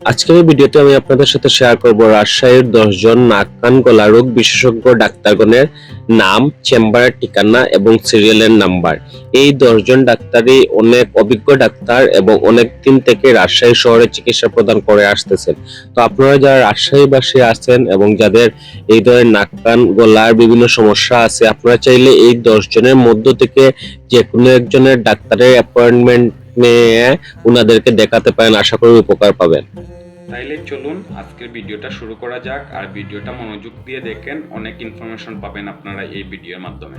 আজকের এই ভিডিওতে আমি আপনাদের সাথে শেয়ার করব রাজশাহীর দশজন নাক কান গলা রোগ বিশেষজ্ঞ ডাক্তারগণের নাম, চেম্বারের ঠিকানা এবং সিরিয়ালের নাম্বার এই দশজন ডাক্তারই অনেক অভিজ্ঞ ডাক্তার এবং অনেক দিন থেকে রাজশাহী শহরে চিকিৎসা প্রদান করে আসতেছেন। তো আপনারা যারা রাজশাহীবাসী আছেন এবং যাদের এই ধরনের নাক কান গলার বিভিন্ন সমস্যা আছে, আপনারা চাইলে এই দশজনের মধ্য থেকে যে কোনো একজনের ডাক্তারের অ্যাপয়েন্টমেন্ট নিয়ে উনাদেরকে দেখাতে পারেন, আশা করি উপকার পাবেন। তাইলে চলুন, আজকের ভিডিওটা শুরু করা যাক। আর ভিডিওটা মনোযোগ দিয়ে দেখেন, অনেক ইনফরমেশন পাবেন আপনারা এই ভিডিওর মাধ্যমে।